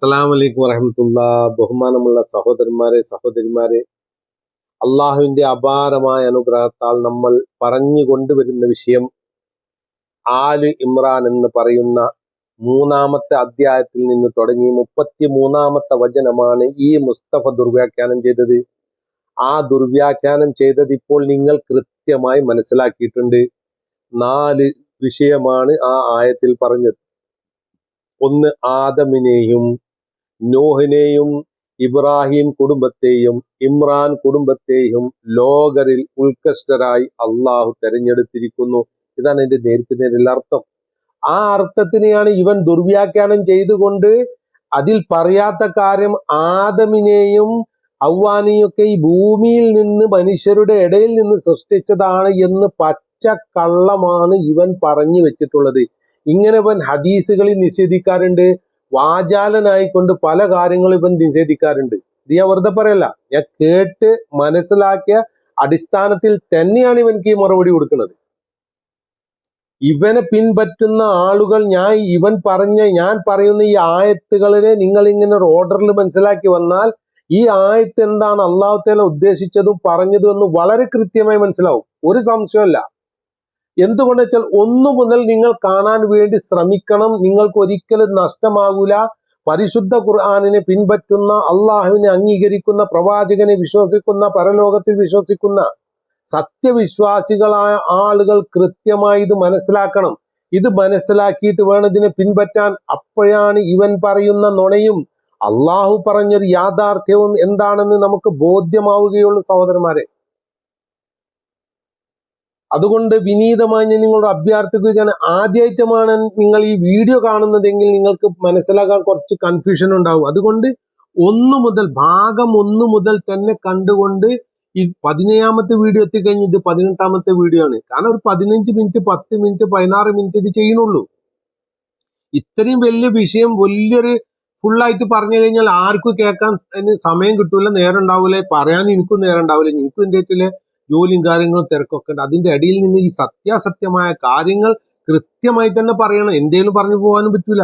അസ്സലാം വലൈക്കും വറഹമത്തുള്ള. ബഹുമാനമുള്ള സഹോദരന്മാരെ സഹോദരിമാരെ അള്ളാഹുവിന്റെ അപാരമായ അനുഗ്രഹത്താൽ നമ്മൾ പറഞ്ഞു കൊണ്ടുവരുന്ന വിഷയം ആലു ഇമ്രാൻ എന്ന് പറയുന്ന മൂന്നാമത്തെ അധ്യായത്തിൽ നിന്ന് തുടങ്ങി മുപ്പത്തി മൂന്നാമത്തെ വചനമാണ് ഈ മുസ്തഫ ദുർവ്യാഖ്യാനം ചെയ്തത്. ആ ദുർവ്യാഖ്യാനം ചെയ്തത് ഇപ്പോൾ നിങ്ങൾ കൃത്യമായി മനസ്സിലാക്കിയിട്ടുണ്ട്. നാല് വിഷയമാണ് ആ ആയത്തിൽ പറഞ്ഞത്. ഒന്ന് ആദമിനെയും നോഹിനെയും ഇബ്രാഹിം കുടുംബത്തെയും ഇമ്രാൻ കുടുംബത്തെയും ലോകരിൽ ഉത്കൃഷ്ടരായി അള്ളാഹു തെരഞ്ഞെടുത്തിരിക്കുന്നു. ഇതാണ് എന്റെ നേരിട്ട് നേരിൽ അർത്ഥം. ആ അർത്ഥത്തിനെയാണ് ഇവൻ ദുർവ്യാഖ്യാനം ചെയ്തുകൊണ്ട് അതിൽ പറയാത്ത കാര്യം ആദമിനെയും ഔവാനെയൊക്കെ ഈ ഭൂമിയിൽ നിന്ന് മനുഷ്യരുടെ ഇടയിൽ നിന്ന് സൃഷ്ടിച്ചതാണ് എന്ന് പച്ച കള്ളമാണ് ഇവൻ പറഞ്ഞു വെച്ചിട്ടുള്ളത്. ഇങ്ങനെ ഇവൻ ഹദീസുകളിൽ നിഷേധിക്കാറുണ്ട്. വാചാലനായിക്കൊണ്ട് പല കാര്യങ്ങളും ഇവൻ നിഷേധിക്കാറുണ്ട്. ഇത് ഞാൻ വെറുതെ പറയല്ല. ഞാൻ കേട്ട് മനസ്സിലാക്കിയ അടിസ്ഥാനത്തിൽ തന്നെയാണ് ഇവൻക്ക് ഈ മറുപടി കൊടുക്കുന്നത്. ഇവനെ പിൻപറ്റുന്ന ആളുകൾ ഞാൻ ഇവൻ പറഞ്ഞ ഞാൻ പറയുന്ന ഈ ആയത്തുകളിനെ നിങ്ങൾ ഇങ്ങനെ ഒരു ഓർഡറിൽ മനസ്സിലാക്കി വന്നാൽ ഈ ആയത്ത് എന്താണ് അള്ളാഹുത്തേല ഉദ്ദേശിച്ചതും പറഞ്ഞതും എന്ന് വളരെ കൃത്യമായി മനസ്സിലാവും. ഒരു സംശയമല്ല എന്തുകൊണ്ട് വെച്ചാൽ ഒന്നു മുതൽ നിങ്ങൾ കാണാൻ വേണ്ടി ശ്രമിക്കണം. നിങ്ങൾക്ക് ഒരിക്കലും നഷ്ടമാകൂല. പരിശുദ്ധ ഖുർആാനിനെ പിൻപറ്റുന്ന അള്ളാഹുവിനെ അംഗീകരിക്കുന്ന പ്രവാചകനെ വിശ്വസിക്കുന്ന പരലോകത്തിൽ വിശ്വസിക്കുന്ന സത്യവിശ്വാസികളായ ആളുകൾ കൃത്യമായി ഇത് മനസ്സിലാക്കണം. ഇത് മനസ്സിലാക്കിയിട്ട് വേണം ഇതിനെ പിൻപറ്റാൻ. അപ്പോഴാണ് ഇവൻ പറയുന്ന നുണയും അള്ളാഹു പറഞ്ഞൊരു യാഥാർത്ഥ്യവും എന്താണെന്ന് നമുക്ക് ബോധ്യമാവുകയുള്ളൂ സഹോദരന്മാരെ. അതുകൊണ്ട് വിനീതമായി ഞാൻ നിങ്ങളോട് അഭ്യർത്ഥിക്കുകയാണ്. ആദ്യമായിട്ടമാണ് നിങ്ങൾ ഈ വീഡിയോ കാണുന്നതെങ്കിൽ നിങ്ങൾക്ക് മനസ്സിലാക്കാൻ കുറച്ച് കൺഫ്യൂഷൻ ഉണ്ടാവും. അതുകൊണ്ട് ഒന്നു മുതൽ ഭാഗം ഒന്ന് മുതൽ തന്നെ കണ്ടുകൊണ്ട് ഈ പതിനേഴാമത്തെ വീഡിയോ എത്തിക്കഴിഞ്ഞ് ഇത് പതിനെട്ടാമത്തെ വീഡിയോ ആണ്. കാരണം ഒരു പതിനഞ്ച് മിനിറ്റ് പത്ത് മിനിറ്റ് പതിനാറ് മിനിറ്റ് ഇത് ചെയ്യണുള്ളൂ ഇത്രയും വലിയ വിഷയം വലിയൊരു ഫുള്ളായിട്ട് പറഞ്ഞു കഴിഞ്ഞാൽ ആർക്കും കേൾക്കാൻ സമയം കിട്ടൂല നേരം ഉണ്ടാവില്ല പറയാൻ എനിക്കും നേരം ഉണ്ടാവില്ല എനിക്കും എന്റെ ജോലിയും കാര്യങ്ങളും തിരക്കൊക്കെ ഉണ്ട്. അതിന്റെ അടിയിൽ നിന്ന് ഈ സത്യാസത്യമായ കാര്യങ്ങൾ കൃത്യമായി തന്നെ പറയണം. എന്തേലും പറഞ്ഞു പോകാനും പറ്റൂല.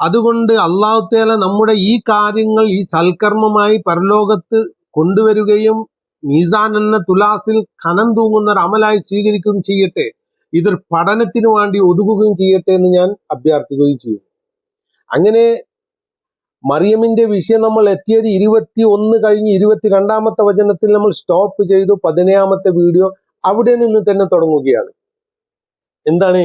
അതുകൊണ്ട് അള്ളാഹുത്തേല നമ്മുടെ ഈ കാര്യങ്ങൾ ഈ സൽക്കർമ്മമായി പരലോകത്ത് കൊണ്ടുവരികയും മീസാൻ എന്ന തുലാസിൽ കനം തൂങ്ങുന്ന ഒരു അമലായി സ്വീകരിക്കുകയും ചെയ്യട്ടെ. ഇതൊരു പഠനത്തിന് വേണ്ടി ഒതുക്കുകയും ചെയ്യട്ടെ എന്ന് ഞാൻ അഭ്യർത്ഥിക്കുകയും ചെയ്യും അങ്ങനെ മറിയമിന്റെ വിഷയം നമ്മൾ എത്തിയത് ഇരുപത്തി ഒന്ന് കഴിഞ്ഞ് ഇരുപത്തി രണ്ടാമത്തെ വചനത്തിൽ നമ്മൾ സ്റ്റോപ്പ് ചെയ്തു പതിനേഴാമത്തെ വീഡിയോ അവിടെ നിന്ന് തന്നെ തുടങ്ങുകയാണ്. എന്താണ്?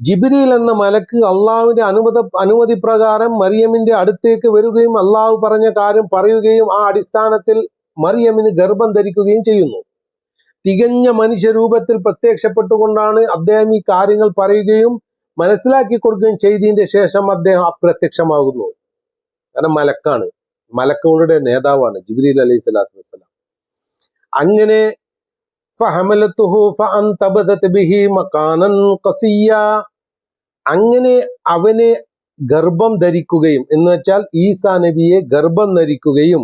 ജിബിരിയിൽ എന്ന മലക്ക് അള്ളാഹുവിന്റെ അനുമത അനുമതി പ്രകാരം മറിയമിന്റെ അടുത്തേക്ക് വരികയും അള്ളാഹു പറഞ്ഞ കാര്യം പറയുകയും ആ അടിസ്ഥാനത്തിൽ മറിയമിന് ഗർഭം ധരിക്കുകയും ചെയ്യുന്നു. തികഞ്ഞ മനുഷ്യരൂപത്തിൽ പ്രത്യക്ഷപ്പെട്ടുകൊണ്ടാണ് അദ്ദേഹം ഈ കാര്യങ്ങൾ പറയുകയും മനസ്സിലാക്കി കൊടുക്കുകയും ചെയ്തതിന്റെ ശേഷം അദ്ദേഹം അപ്രത്യക്ഷമാകുന്നു. കാരണം മലക്കാണ്. മലക്കുകളുടെ നേതാവാണ് ജിബ്രീൽ അലൈഹി സ്വലാത്തു വസ്സലാം. അങ്ങനെ അങ്ങനെ അവനെ ഗർഭം ധരിക്കുകയും എന്ന് വെച്ചാൽ ഈസാ നബിയെ ഗർഭം ധരിക്കുകയും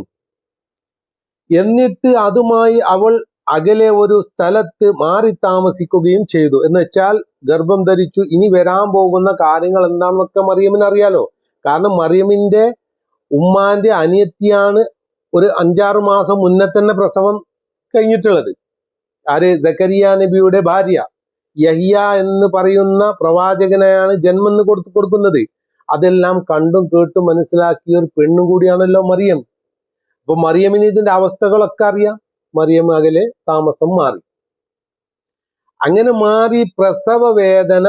എന്നിട്ട് അതുമായി അവൾ അകലെ ഒരു സ്ഥലത്ത് മാറി താമസിക്കുകയും ചെയ്തു. എന്ന് വെച്ചാൽ ഗർഭം ധരിച്ചു ഇനി വരാൻ പോകുന്ന കാര്യങ്ങൾ എന്താണെന്നൊക്കെ മറിയമിന് അറിയാലോ. കാരണം മറിയമിന്റെ ഉമ്മാന്റെ അനിയത്തിയാണ് ഒരു അഞ്ചാറ് മാസം മുന്നേ തന്നെ പ്രസവം കഴിഞ്ഞിട്ടുള്ളത്. ആര്? ജക്കരിയ നബിയുടെ ഭാര്യ. യഹിയ എന്ന് പറയുന്ന പ്രവാചകനെയാണ് ജന്മം കൊടുത്തു കൊടുക്കുന്നത്. അതെല്ലാം കണ്ടും കേട്ടും മനസ്സിലാക്കിയ ഒരു പെണ്ണും കൂടിയാണല്ലോ മറിയം. അപ്പൊ മറിയമിന് ഇതിന്റെ അവസ്ഥകളൊക്കെ അറിയാം. മറിയം അകലെ താമസം മാറി. അങ്ങനെ മാറി പ്രസവ വേദന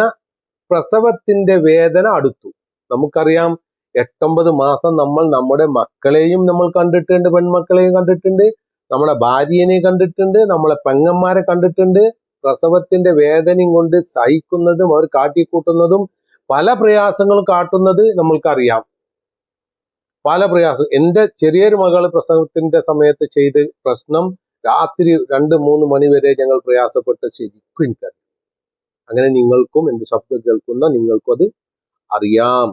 പ്രസവത്തിന്റെ വേദന അടുത്തു. നമുക്കറിയാം എട്ടൊമ്പത് മാസം നമ്മൾ നമ്മുടെ മക്കളെയും നമ്മൾ കണ്ടിട്ടുണ്ട് പെൺമക്കളെയും കണ്ടിട്ടുണ്ട് നമ്മുടെ ഭാര്യനെ കണ്ടിട്ടുണ്ട് നമ്മളെ പെങ്ങന്മാരെ കണ്ടിട്ടുണ്ട്. പ്രസവത്തിന്റെ വേദനയും കൊണ്ട് സഹിക്കുന്നതും അവർ കാട്ടിക്കൂട്ടുന്നതും പല പ്രയാസങ്ങളും കാട്ടുന്നത് നമ്മൾക്കറിയാം. പല പ്രയാസം. എന്റെ ചെറിയൊരു മകൾ പ്രസവത്തിന്റെ സമയത്ത് ചെയ്ത് പ്രശ്നം രാത്രി രണ്ട് മൂന്ന് മണി വരെ ഞങ്ങൾ പ്രയാസപ്പെട്ട് ശരിക്കും എനിക്കറിയാം. അങ്ങനെ നിങ്ങൾക്കും എന്റെ ശബ്ദം കേൾക്കുന്ന നിങ്ങൾക്കും അത് അറിയാം.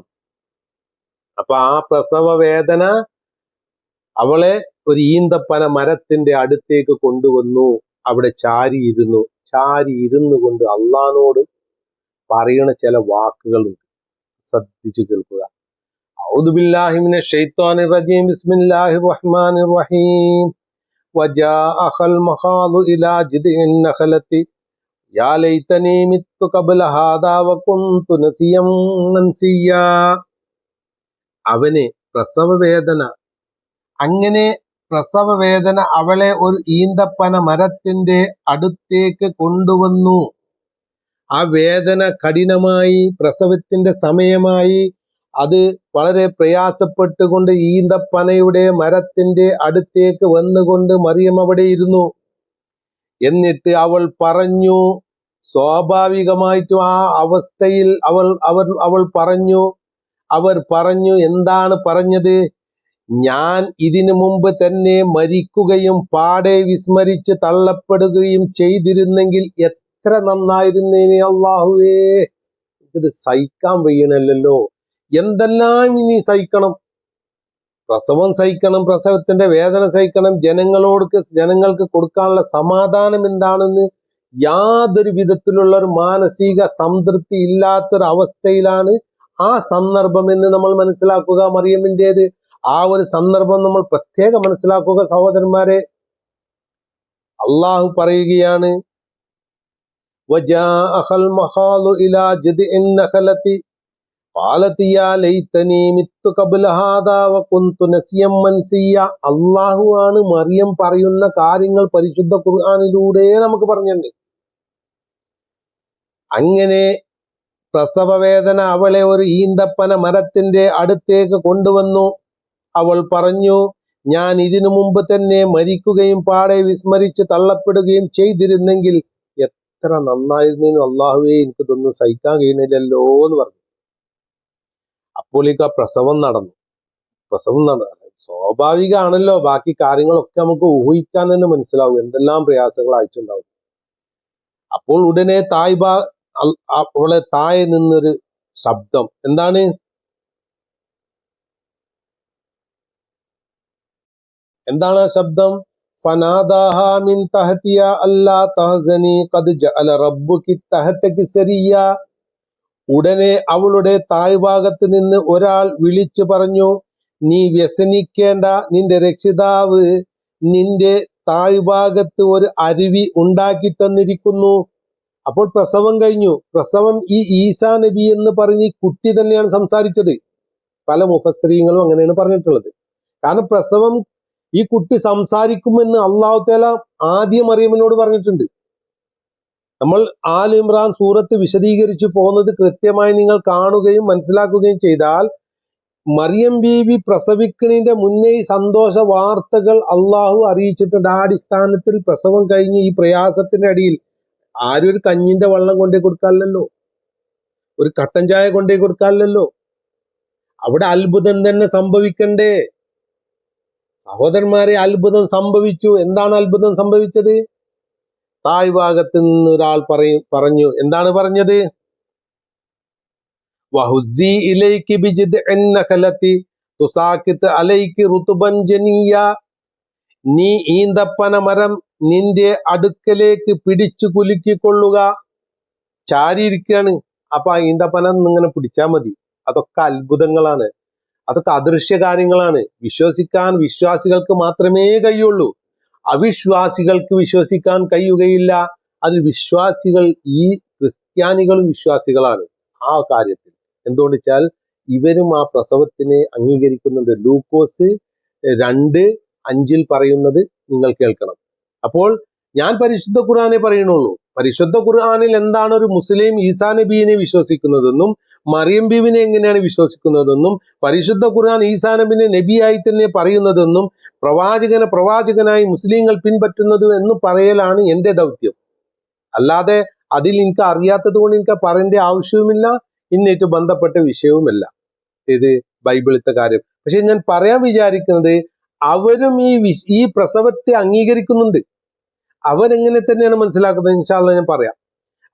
അപ്പൊ ആ പ്രസവ വേദന അവളെ ഒരു ഈന്തപ്പന മരത്തിന്റെ അടുത്തേക്ക് കൊണ്ടുവന്നു അവിടെ ചാരിയിരുന്നു ചാരി ഇരുന്നു കൊണ്ട് അള്ളഹാനോട് പറയണ ചില വാക്കുകളുണ്ട് ശ്രദ്ധിച്ചു കേൾക്കുക أعوذ بالله من الشيطان الرجيم بسم الله الرحمن الرحيم وجاء المخاض إلى جذع النخلة يا ليتني مت قبل هذا وكنت نسيا منسيا അവന് പ്രസവവേദന. അങ്ങനെ പ്രസവവേദന അവളെ ഒരു ഈന്തപ്പന മരത്തിന്റെ അടുത്തേക്ക് കൊണ്ടുവന്നു. ആ വേദന കഠിനമായി പ്രസവത്തിന്റെ സമയമായി. അത് വളരെ പ്രയാസപ്പെട്ടുകൊണ്ട് ഈന്തപ്പനയുടെ മരത്തിന്റെ അടുത്തേക്ക് വന്നുകൊണ്ട് മറിയം അവിടെ ഇരുന്നു. എന്നിട്ട് അവൾ പറഞ്ഞു സ്വാഭാവികമായിട്ടും ആ അവസ്ഥയിൽ അവൾ അവർ അവൾ പറഞ്ഞു അവർ പറഞ്ഞു എന്താണ് പറഞ്ഞത്? ഞാൻ ഇതിനു മുമ്പ് തന്നെ മരിക്കുകയും പാടെ വിസ്മരിച്ച് തള്ളപ്പെടുകയും ചെയ്തിരുന്നെങ്കിൽ എത്ര നന്നായിരുന്നേനെ അള്ളാഹുവേ ഇത് സഹിക്കാൻ വയ്യണല്ലോ എന്തെല്ലാം ഇനി സഹിക്കണം? പ്രസവം സഹിക്കണം പ്രസവത്തിന്റെ വേദന സഹിക്കണം ജനങ്ങളോട് ജനങ്ങൾക്ക് കൊടുക്കാനുള്ള സമാധാനം എന്താണെന്ന് യാതൊരു വിധത്തിലുള്ള ഒരു മാനസിക സംതൃപ്തി ഇല്ലാത്തൊരു അവസ്ഥയിലാണ് ആ സന്ദർഭം എന്ന് നമ്മൾ മനസ്സിലാക്കുക മറിയമ്മിന്റെത്. ആ ഒരു സന്ദർഭം നമ്മൾ പ്രത്യേകം മനസ്സിലാക്കുക സഹോദരന്മാരെ. അള്ളാഹു പറയുകയാണ് അള്ളാഹു ആണ് മറിയം പറയുന്ന കാര്യങ്ങൾ പരിശുദ്ധ ഖുർആാനിലൂടെ നമുക്ക് പറഞ്ഞിട്ടുണ്ട്. അങ്ങനെ പ്രസവവേദന അവളെ ഒരു ഈന്തപ്പന മരത്തിന്റെ അടുത്തേക്ക് കൊണ്ടുവന്നു. അവൾ പറഞ്ഞു ഞാൻ ഇതിനു മുമ്പ് തന്നെ മരിക്കുകയും പാടെ വിസ്മരിച്ച് തള്ളപ്പെടുകയും ചെയ്തിരുന്നെങ്കിൽ എത്ര നന്നായിരുന്നേനും അള്ളാഹുവേ എനിക്കിതൊന്നും സഹിക്കാൻ കഴിയുന്നില്ലല്ലോ എന്ന് പറഞ്ഞു. അപ്പോഴേക്ക് ആ പ്രസവം നടന്നു. പ്രസവം നടന്നു സ്വാഭാവികമാണല്ലോ ബാക്കി കാര്യങ്ങളൊക്കെ നമുക്ക് ഊഹിക്കാൻ തന്നെ മനസ്സിലാവും എന്തെല്ലാം പ്രയാസങ്ങൾ പ്രയാസങ്ങളായിട്ടുണ്ടാവും. അപ്പോൾ ഉടനെ തായ് ബാ അൽ- അവളെ താഴെ നിന്നൊരു ശബ്ദം. എന്താണ്? എന്താണ് ആ ശബ്ദം? ഫനാദാഹാമിൻ തഹത്തിയ അല്ലാ തഹസനി ഖദ് ജഅല റബ്ബുകി തഹതകി സരിയ ഉടനെ അവളുടെ താഴ്ഭാഗത്ത് നിന്ന് ഒരാൾ വിളിച്ചു പറഞ്ഞു നീ വ്യസനിക്കേണ്ട നിന്റെ രക്ഷിതാവ് നിന്റെ താഴ്ഭാഗത്ത് ഒരു അരുവി ഉണ്ടാക്കി തന്നിരിക്കുന്നു. അപ്പോൾ പ്രസവം കഴിഞ്ഞു. പ്രസവം ഈ ഈശാ നബി എന്ന് പറഞ്ഞ് ഈ കുട്ടി തന്നെയാണ് സംസാരിച്ചത്. പല മുഫസ്രീങ്ങളും അങ്ങനെയാണ് പറഞ്ഞിട്ടുള്ളത്. കാരണം പ്രസവം ഈ കുട്ടി സംസാരിക്കുമെന്ന് അള്ളാഹു തേല ആദ്യം അറിയമ്മനോട് പറഞ്ഞിട്ടുണ്ട്. നമ്മൾ ആൽ ഇമ്രാൻ സൂറത്ത് വിശദീകരിച്ചു പോകുന്നത് കൃത്യമായി നിങ്ങൾ കാണുകയും മനസ്സിലാക്കുകയും ചെയ്താൽ മറിയം ബീവി പ്രസവിക്കണിന്റെ മുന്നേ ഈ സന്തോഷ വാർത്തകൾ അള്ളാഹു അറിയിച്ചിട്ടുണ്ട്. ആ അടിസ്ഥാനത്തിൽ പ്രസവം കഴിഞ്ഞ് ഈ പ്രയാസത്തിന്റെ അടിയിൽ ആരും ഒരു കഞ്ഞിന്റെ വെള്ളം കൊണ്ടേ കൊടുക്കാറില്ലല്ലോ. ഒരു കട്ടൻ ചായ കൊണ്ടേ കൊടുക്കാറില്ലല്ലോ. അവിടെ അത്ഭുതം തന്നെ സംഭവിക്കണ്ടേ? സഹോദരന്മാരെ അത്ഭുതം സംഭവിച്ചു. എന്താണ് അത്ഭുതം സംഭവിച്ചത്? താഴ്ഭാഗത്ത് നിന്ന് ഒരാൾ പറയും പറഞ്ഞു. എന്താണ് പറഞ്ഞത്? ഇലൈക്ക് ബിജിദ്ഇൻ നഖലത്തി തുസാക്കിത്ത് റുതുബൻ ജനിയ നീ ഈന്തപ്പന മരം നിന്റെ അടുക്കലേക്ക് പിടിച്ചു കുലുക്കിക്കൊള്ളുക. ചാരിയിരിക്കുകയാണ്. അപ്പൊ ആ ഈന്തപ്പന ഇങ്ങനെ പിടിച്ചാൽ മതി. അതൊക്കെ അത്ഭുതങ്ങളാണ്. അതൊക്കെ അദൃശ്യ കാര്യങ്ങളാണ് വിശ്വസിക്കാൻ വിശ്വാസികൾക്ക് മാത്രമേ കഴിയുള്ളൂ. അവിശ്വാസികൾക്ക് വിശ്വസിക്കാൻ കഴിയുകയില്ല. അതിൽ വിശ്വാസികൾ ഈ ക്രിസ്ത്യാനികളും വിശ്വാസികളാണ്. ആ കാര്യത്തിൽ. എന്തുകൊണ്ട് വെച്ചാൽ ഇവരും ആ പ്രസവത്തിനെ അംഗീകരിക്കുന്നുണ്ട് ലൂക്കോസ് രണ്ട് അഞ്ചിൽ പറയുന്നത് നിങ്ങൾ കേൾക്കണം. അപ്പോൾ ഞാൻ പരിശുദ്ധ ഖുർആാനെ പറയണുള്ളൂ പരിശുദ്ധ ഖുർആാനിൽ എന്താണ് ഒരു മുസ്ലിം ഈസാ നബീനെ വിശ്വസിക്കുന്നതെന്നും മറിയം ബീവിനെ എങ്ങനെയാണ് വിശ്വസിക്കുന്നതെന്നും പരിശുദ്ധ ഖുർആൻ ഈസാ നബിനെ നബിയായി തന്നെ പറയുന്നതെന്നും പ്രവാചകനെ പ്രവാചകനായി മുസ്ലിങ്ങൾ പിൻപറ്റുന്നത് എന്ന് പറയലാണ് എന്റെ ദൗത്യം. അല്ലാതെ അതിൽ എനിക്ക് അറിയാത്തത് കൊണ്ട് എനിക്ക് പറയേണ്ട ആവശ്യവുമില്ല ഇന്നേറ്റ് ബന്ധപ്പെട്ട വിഷയവുമല്ല. ഇത് ബൈബിളിത്തെ കാര്യം. പക്ഷെ ഞാൻ പറയാൻ വിചാരിക്കുന്നത് അവരും ഈ വിശ് ഈ പ്രസവത്തെ അംഗീകരിക്കുന്നുണ്ട്. അവരെങ്ങനെ തന്നെയാണ് മനസ്സിലാക്കുന്നത്? ഇൻഷാല്ല ഞാൻ പറയാം.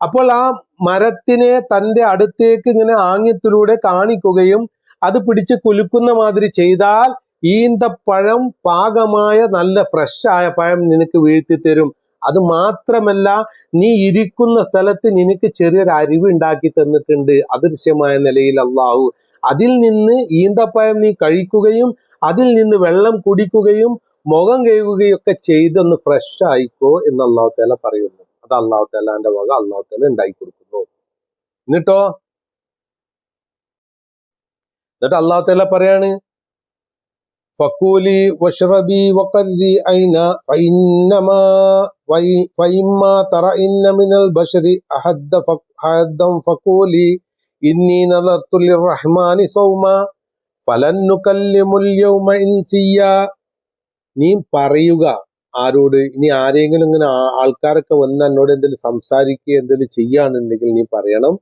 അപ്പോൾ ആ മരത്തിനെ തന്റെ അടുത്തേക്ക് ഇങ്ങനെ ആംഗ്യത്തിലൂടെ കാണിക്കുകയും അത് പിടിച്ച് കുലുക്കുന്ന മാതിരി ചെയ്താൽ ഈന്തപ്പഴം പാകമായ നല്ല ഫ്രഷായ പഴം നിനക്ക് വീഴ്ത്തി തരും. അത് മാത്രമല്ല നീ ഇരിക്കുന്ന സ്ഥലത്ത് നിനക്ക് ചെറിയൊരു അരിവ് ഉണ്ടാക്കി തന്നിട്ടുണ്ട്. അദൃശ്യമായ നിലയിൽ അള്ളാഹു അതിൽ നിന്ന് ഈന്തപ്പഴം നീ കഴിക്കുകയും അതിൽ നിന്ന് വെള്ളം കുടിക്കുകയും മുഖം കഴുകുകയും ഒക്കെ ചെയ്തൊന്ന് ഫ്രഷ് ആയിക്കോ എന്ന് അള്ളാഹു താല പറയുന്നു. അത് അള്ളാഹു താലാന്റെ വക അള്ളാഹു താല ഉണ്ടാക്കി കൊടുക്കുന്നു. എന്നിട്ടോ? എന്നിട്ട് അള്ളാഹു താല പറയാണ് ഫക്കൂലി വഷ്റബി വഖർരി ഐന ഫഇന്നമാ വൈ- ഫഇമ്മാ തറഇന്ന മിനൽ ബശരി അഹദ്ദ ഫ- അഹദ്ദം ഫക്കൂലി ഇന്നി നദർതു നീ പറയുക ആരോട്? ഇനി ആരെങ്കിലും ഇങ്ങനെ ആൾക്കാരൊക്കെ വന്ന് എന്നോട് എന്തെങ്കിലും സംസാരിക്കുക എന്തെങ്കിലും ചെയ്യാണെന്നുണ്ടെങ്കിൽ നീ പറയണം.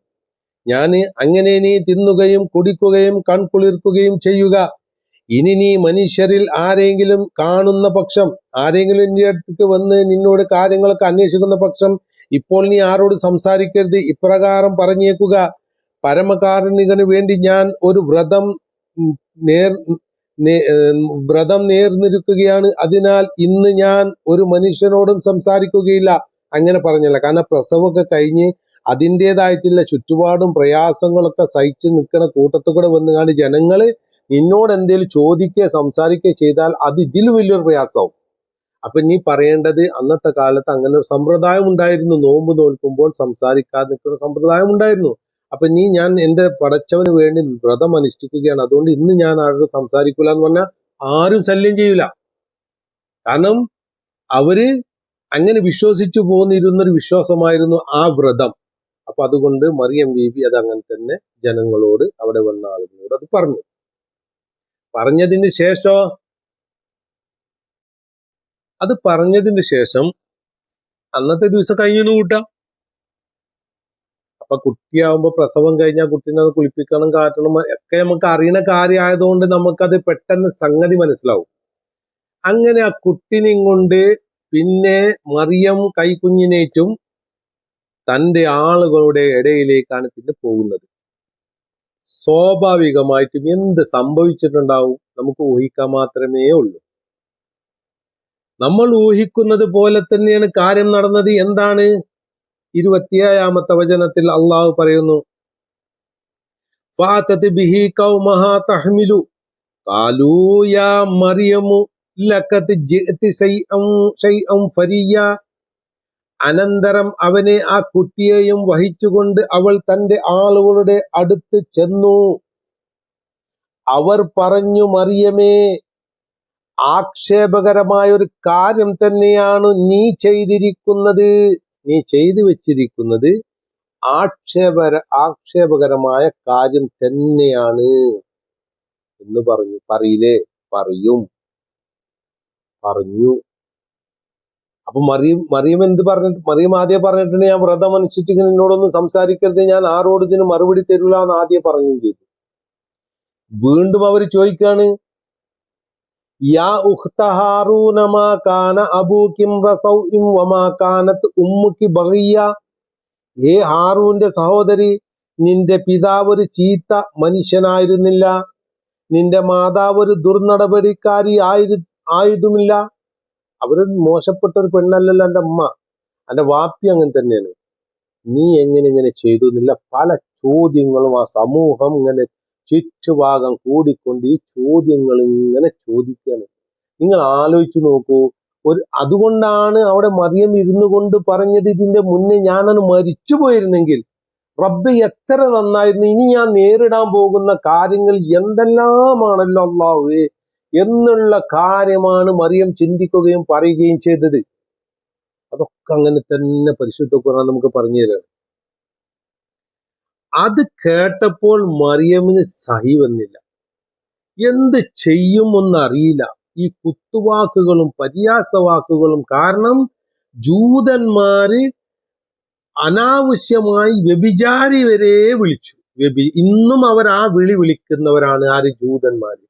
ഞാൻ അങ്ങനെ നീ തിന്നുകയും കുടിക്കുകയും കൺകുളിർക്കുകയും ചെയ്യുക. ഇനി നീ മനുഷ്യരിൽ ആരെങ്കിലും കാണുന്ന പക്ഷം ആരെങ്കിലും എന്റെ അടുത്തേക്ക് വന്ന് നിന്നോട് കാര്യങ്ങളൊക്കെ അന്വേഷിക്കുന്ന പക്ഷം ഇപ്പോൾ നീ ആരോട് സംസാരിക്കരുത്? ഇപ്രകാരം പറഞ്ഞേക്കുക. പരമകാരുണികന് വേണ്ടി ഞാൻ ഒരു വ്രതം നേർ വ്രതം നേർന്നിരിക്കുകയാണ്. അതിനാൽ ഇന്ന് ഞാൻ ഒരു മനുഷ്യനോടും സംസാരിക്കുകയില്ല. അങ്ങനെ പറഞ്ഞല്ല. കാരണം പ്രസവമൊക്കെ കഴിഞ്ഞ് അതിന്റെതായിട്ടുള്ള ചുറ്റുപാടും പ്രയാസങ്ങളൊക്കെ സഹിച്ച് നിൽക്കുന്ന കൂട്ടത്തുകൂടെ വന്നു കാണി ജനങ്ങൾ നിന്നോട് എന്തെങ്കിലും ചോദിക്കുക സംസാരിക്കുക ചെയ്താൽ അത് ഇതിൽ വലിയൊരു പ്രയാസമാവും. അപ്പൊ നീ പറയേണ്ടത് അന്നത്തെ കാലത്ത് അങ്ങനെ ഒരു സമ്പ്രദായം ഉണ്ടായിരുന്നു. നോമ്പ് നോൽക്കുമ്പോൾ സംസാരിക്കാതെ നിൽക്കുന്ന സമ്പ്രദായം ഉണ്ടായിരുന്നു. അപ്പൊ നീ ഞാൻ എന്റെ പടച്ചവന് വേണ്ടി വ്രതം അനുഷ്ഠിക്കുകയാണ്. അതുകൊണ്ട് ഇന്ന് ഞാൻ ആരോട് സംസാരിക്കൂല എന്ന് പറഞ്ഞാൽ ആരും ശല്യം ചെയ്യൂല. കാരണം അവർ അങ്ങനെ വിശ്വസിച്ചു പോന്നിരുന്നൊരു വിശ്വാസമായിരുന്നു ആ വ്രതം. അപ്പൊ അതുകൊണ്ട് മറിയം ബീബി അത് അങ്ങനെ തന്നെ ജനങ്ങളോട് അവിടെ വന്ന ആളുകളോട് അത് പറഞ്ഞു. പറഞ്ഞതിന് ശേഷം അത് പറഞ്ഞതിന് ശേഷം അന്നത്തെ ദിവസം കഴിഞ്ഞു കൂട്ടാം. അപ്പൊ കുട്ടിയാവുമ്പോ പ്രസവം കഴിഞ്ഞാൽ കുട്ടീനെ അത് കുളിപ്പിക്കണം കാട്ടണം ഒക്കെ നമുക്ക് അറിയണ കാര്യമായതുകൊണ്ട് നമുക്കത് പെട്ടെന്ന് സംഗതി മനസ്സിലാവും. അങ്ങനെ ആ കുട്ടിനെയും കൊണ്ട് പിന്നെ മറിയം കൈക്കുഞ്ഞിനേറ്റും തന്റെ ആളുകളുടെ ഇടയിലേക്കാണ് പിന്നെ പോകുന്നത്. സ്വാഭാവികമായിട്ടും എന്ത് സംഭവിച്ചിട്ടുണ്ടാവും നമുക്ക് ഊഹിക്കാൻ മാത്രമേ ഉള്ളൂ. നമ്മൾ ഊഹിക്കുന്നത് പോലെ തന്നെയാണ് കാര്യം നടന്നത്. എന്താണ്? ഇരുപത്തിയേഴാമത്തെ വചനത്തിൽ അള്ളാഹു പറയുന്നു ബിഹി തഹ്മിലു കാലൂ യാ മറിയമു ഫരിയ. അനന്തരം അവനെ ആ കുട്ടിയെയും വഹിച്ചുകൊണ്ട് അവൾ തന്റെ ആളുകളുടെ അടുത്ത് ചെന്നു. അവർ പറഞ്ഞു മറിയമേ ആക്ഷേപകരമായ ഒരു കാര്യം തന്നെയാണ് നീ ചെയ്തിരിക്കുന്നത്. നീ ചെയ്തു വെച്ചിരിക്കുന്നത് ആക്ഷേപര ആക്ഷേപകരമായ കാര്യം തന്നെയാണ് എന്ന് പറഞ്ഞു. പറയില്ലേ? പറയും. പറഞ്ഞു. അപ്പൊ മറിയം മറിയം എന്ത് പറഞ്ഞിട്ട് മറിയം ആദ്യം പറഞ്ഞിട്ടുണ്ട് ഞാൻ വ്രതം അനുഷ്ഠിച്ചിട്ട് എന്നോടൊന്നും സംസാരിക്കരുത് ഞാൻ ആരോട് ഇതിന് മറുപടി തരില്ല എന്ന് ആദ്യം പറഞ്ഞു ചെയ്തു. വീണ്ടും അവർ ചോദിക്കാണ് യാ ഉഖ്ത ഹാറൂന മാ കാന അബൂകിം റസൗഇം വമാ കാനത്ത് ഉമ്മുക്കി ബഗിയ ഏ ഹാറൂന്റെ സഹോദരി നിന്റെ പിതാവ് ഒരു ചീത്ത മനുഷ്യനായിരുന്നില്ല. നിന്റെ മാതാവ് ഒരു ദുർനടപടിക്കാരി ആയിരു ആയതുമില്ല. അവരൊരു മോശപ്പെട്ട ഒരു പെണ്ണല്ലല്ലോ എന്റെ അമ്മ എന്റെ വാപ്പി അങ്ങനെ തന്നെയാണ്. നീ എങ്ങനെ ഇങ്ങനെ ചെയ്തു എന്നില്ല പല ചോദ്യങ്ങളും ആ സമൂഹം ഇങ്ങനെ ചുറ്റുഭാഗം കൂടിക്കൊണ്ട് ഈ ചോദ്യങ്ങൾ ഇങ്ങനെ ചോദിക്കുകയാണ്. നിങ്ങൾ ആലോചിച്ചു നോക്കൂ ഒരു അതുകൊണ്ടാണ് അവിടെ മറിയം ഇരുന്നു കൊണ്ട് പറഞ്ഞത് ഇതിന്റെ മുന്നേ ഞാനത് മരിച്ചു പോയിരുന്നെങ്കിൽ റബ്ബ് എത്ര നന്നായിരുന്നു ഇനി ഞാൻ നേരിടാൻ പോകുന്ന കാര്യങ്ങൾ എന്തെല്ലാമാണല്ലോ അള്ളാഹുവേ എന്നുള്ള കാര്യമാണ് മറിയം ചിന്തിക്കുകയും പറയുകയും ചെയ്തത്. അതൊക്കെ അങ്ങനെ തന്നെ പരിശുദ്ധ ഖുർആൻ നമുക്ക് പറഞ്ഞു തരാണ് അത് കേട്ടപ്പോൾ മറിയമ്മിന് സഹി വന്നില്ല. എന്ത് ചെയ്യുമെന്നറിയില്ല. ഈ കുത്തുവാക്കുകളും പര്യാസവാക്കുകളും കാരണം ജൂതന്മാര് അനാവശ്യമായി വ്യഭിചാരി വരെ വിളിച്ചു. വ്യഭി ഇന്നും അവർ ആ വിളി വിളിക്കുന്നവരാണ് ആര്? ജൂതന്മാര്.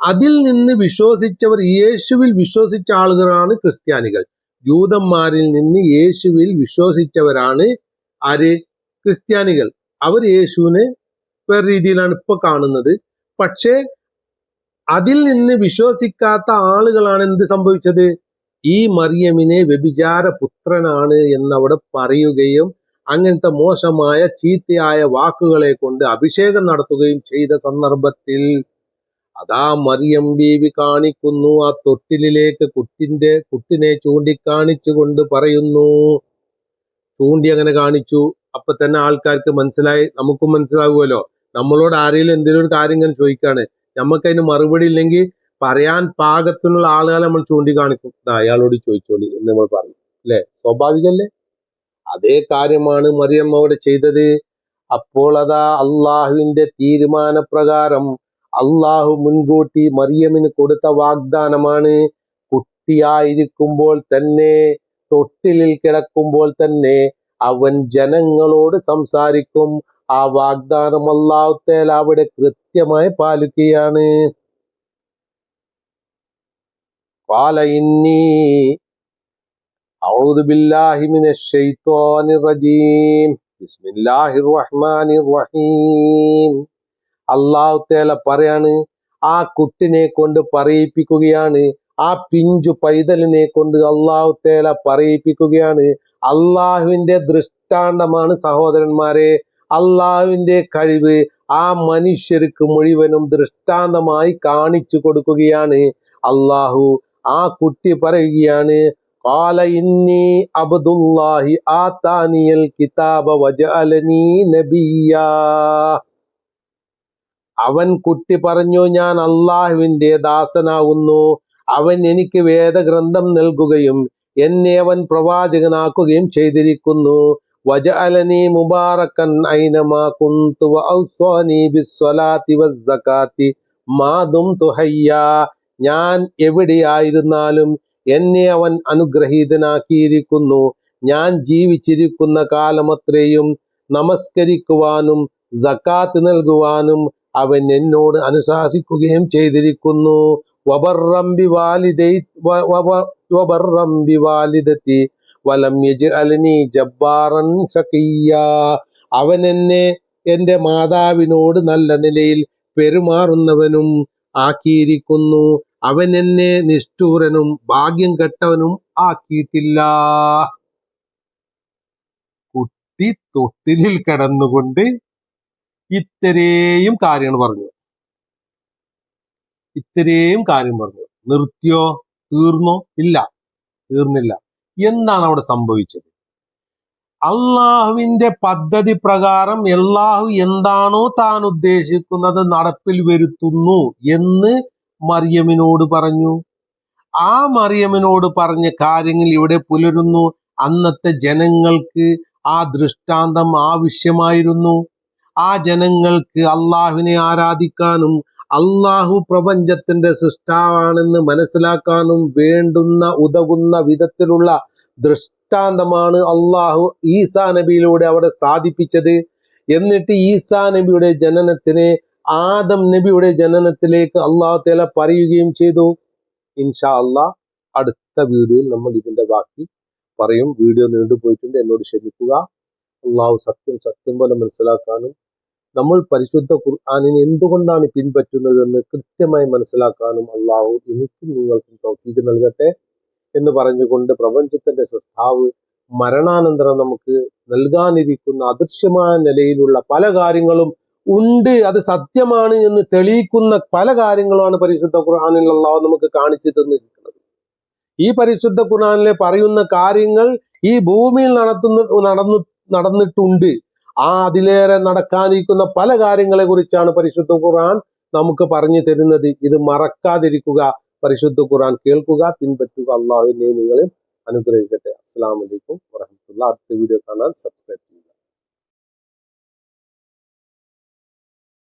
അതിൽ നിന്ന് വിശ്വസിച്ചവർ യേശുവിൽ വിശ്വസിച്ച ആളുകളാണ് ക്രിസ്ത്യാനികൾ. ജൂതന്മാരിൽ നിന്ന് യേശുവിൽ വിശ്വസിച്ചവരാണ് ആര്? ക്രിസ്ത്യാനികൾ. അവർ യേശുവിനെ വേറെ രീതിയിലാണ് ഇപ്പൊ കാണുന്നത്. പക്ഷേ അതിൽ നിന്ന് വിശ്വസിക്കാത്ത ആളുകളാണ് എന്ത് സംഭവിച്ചത്? ഈ മറിയമിനെ വ്യഭിചാര പുത്രനാണ് എന്നവിടെ പറയുകയും അങ്ങനത്തെ മോശമായ ചീത്തയായ വാക്കുകളെ കൊണ്ട് അഭിഷേകം നടത്തുകയും ചെയ്ത സന്ദർഭത്തിൽ അതാ മറിയം ബീവി കാണിക്കുന്നു ആ തൊട്ടിലേക്ക് കുട്ടിന്റെ കുട്ടിനെ ചൂണ്ടിക്കാണിച്ചു കൊണ്ട് പറയുന്നു. ചൂണ്ടി അങ്ങനെ കാണിച്ചു. അപ്പൊ തന്നെ ആൾക്കാർക്ക് മനസ്സിലായി നമുക്കും മനസ്സിലാകുമല്ലോ നമ്മളോട് ആരെങ്കിലും എന്തെങ്കിലും ഒരു കാര്യം ഇങ്ങനെ ചോദിക്കാണ് നമുക്ക് അതിന് മറുപടി ഇല്ലെങ്കിൽ പറയാൻ പാകത്തിനുള്ള ആളുകളെ നമ്മൾ ചൂണ്ടിക്കാണിക്കും. അയാളോട് ചോദിച്ചോളി എന്ന് നമ്മൾ പറയും. അല്ലെ? സ്വാഭാവികല്ലേ? അതേ കാര്യമാണ് മറിയം അവിടെ ചെയ്തത്. അപ്പോൾ അതാ അള്ളാഹുവിന്റെ തീരുമാനപ്രകാരം അള്ളാഹു മുൻകൂട്ടി മറിയമിന് കൊടുത്ത വാഗ്ദാനമാണ് കുട്ടിയായിരിക്കുമ്പോൾ തന്നെ തൊട്ടിലിൽ കിടക്കുമ്പോൾ തന്നെ അവൻ ജനങ്ങളോട് സംസാരിക്കും ആ വാഗ്ദാനം അള്ളാഹുത്തേൽ അവിടെ കൃത്യമായി പാലിക്കുകയാണ് قال إني أعوذ بالله من الشيطان الرجيم بسم الله الرحمن الرحيم അള്ളാഹു തേല പറയാണ് ആ കുട്ടിനെ കൊണ്ട് പറയിപ്പിക്കുകയാണ് ആ പിഞ്ചു പൈതലിനെ കൊണ്ട് അള്ളാഹു തേല പറയിപ്പിക്കുകയാണ് അള്ളാഹുവിന്റെ ദൃഷ്ടാന്തമാണ് സഹോദരന്മാരെ അള്ളാഹുവിന്റെ കഴിവ് ആ മനുഷ്യർക്ക് മുഴുവനും ദൃഷ്ടാന്തമായി കാണിച്ചു കൊടുക്കുകയാണ് അള്ളാഹു ആ കുട്ടി പറയുകയാണ് قال إني عبد الله آتاني الكتاب وجعلني نبيا അവൻ കുട്ടി പറഞ്ഞു ഞാൻ അള്ളാഹുവിന്റെ ദാസനാകുന്നു അവൻ എനിക്ക് വേദഗ്രന്ഥം നൽകുകയും എന്നെ അവൻ പ്രവാചകനാക്കുകയും ചെയ്തിരിക്കുന്നു. ഐനമാ കുന്തു ഞാൻ എവിടെയായിരുന്നാലും എന്നെ അവൻ അനുഗ്രഹീതനാക്കിയിരിക്കുന്നു. ഞാൻ ജീവിച്ചിരിക്കുന്ന കാലമത്രയും നമസ്കരിക്കുവാനും സക്കാത്ത് നൽകുവാനും അവൻ എന്നോട് അനുശാസിക്കുകയും ചെയ്തിരിക്കുന്നു. വാലിദൈ വലം അവൻ എന്നെ എന്റെ മാതാവിനോട് നല്ല നിലയിൽ പെരുമാറുന്നവനും ആക്കിയിരിക്കുന്നു. അവൻ എന്നെ നിഷ്ഠൂരനും ഭാഗ്യം കെട്ടവനും ആക്കിയിട്ടില്ല. കുട്ടി തൊട്ടിലിൽ കിടന്നുകൊണ്ട് ഇത്രയും കാര്യങ്ങൾ പറഞ്ഞു. ഇത്രയും കാര്യം പറഞ്ഞു. നിർത്തിയോ? തീർന്നോ? ഇല്ല. തീർന്നില്ല. എന്താണ് അവിടെ സംഭവിച്ചത്? അള്ളാഹുവിന്റെ പദ്ധതി പ്രകാരം അള്ളാഹു എന്താണോ താൻ ഉദ്ദേശിക്കുന്നത് നടപ്പിൽ വരുത്തുന്നു എന്ന് മറിയമിനോട് പറഞ്ഞു. ആ മറിയമിനോട് പറഞ്ഞ കാര്യങ്ങൾ ഇവിടെ പുലരുന്നു. അന്നത്തെ ജനങ്ങൾക്ക് ആ ദൃഷ്ടാന്തം ആവശ്യമായിരുന്നു. ആ ജനങ്ങൾക്ക് അള്ളാഹുവിനെ ആരാധിക്കാനും അള്ളാഹു പ്രപഞ്ചത്തിന്റെ സൃഷ്ടാവാണെന്ന് മനസ്സിലാക്കാനും വേണ്ടുന്ന ഉതകുന്ന വിധത്തിലുള്ള ദൃഷ്ടാന്തമാണ് അള്ളാഹു ഈസാ നബിയിലൂടെ അവിടെ സാധിപ്പിച്ചത്. എന്നിട്ട് ഈസാ നബിയുടെ ജനനത്തിനെ ആദം നബിയുടെ ജനനത്തിലേക്ക് അള്ളാഹു തേല പറയുകയും ചെയ്തു. ഇൻഷാ അള്ളാഹ് അടുത്ത വീഡിയോയിൽ നമ്മൾ ഇതിന്റെ ബാക്കി പറയും. വീഡിയോ നീണ്ടുപോയിട്ടുണ്ട്. എന്നോട് ക്ഷമിക്കുക. അള്ളാഹു സത്യം സത്യം പോലെ മനസ്സിലാക്കാനും നമ്മൾ പരിശുദ്ധ ഖുർആാനിനെ എന്തുകൊണ്ടാണ് പിൻപറ്റുന്നതെന്ന് കൃത്യമായി മനസ്സിലാക്കാനും അള്ളാഹു എനിക്കും നിങ്ങൾക്കും തൗഫീഖ് നൽകട്ടെ എന്ന് പറഞ്ഞുകൊണ്ട് പ്രപഞ്ചത്തിന്റെ സൃഷ്ടാവ് മരണാനന്തരം നമുക്ക് നൽകാനിരിക്കുന്ന അദൃശ്യമായ നിലയിലുള്ള പല കാര്യങ്ങളും ഉണ്ട്. അത് സത്യമാണ് എന്ന് തെളിയിക്കുന്ന പല കാര്യങ്ങളുമാണ് പരിശുദ്ധ ഖുർആാനിൽ അള്ളാഹു നമുക്ക് കാണിച്ചു തന്നിരിക്കുന്നത്. ഈ പരിശുദ്ധ ഖുർആാനിലെ പറയുന്ന കാര്യങ്ങൾ ഈ ഭൂമിയിൽ നടത്തുന്ന നടന്നു നടന്നിട്ടുണ്ട്. ആ അതിലേറെ നടക്കാനിരിക്കുന്ന പല കാര്യങ്ങളെ കുറിച്ചാണ് പരിശുദ്ധ ഖുർആൻ നമുക്ക് പറഞ്ഞു തരുന്നത്. ഇത് മറക്കാതിരിക്കുക. പരിശുദ്ധ ഖുർആൻ കേൾക്കുക പിൻപറ്റുക. അള്ളാഹുവിനെ നിങ്ങളെ അനുഗ്രഹിക്കട്ടെ. അസ്സാം വലൈക്കും വറഹമത്തുള്ള അടുത്ത വീഡിയോ കാണാൻ സബ്സ്ക്രൈബ്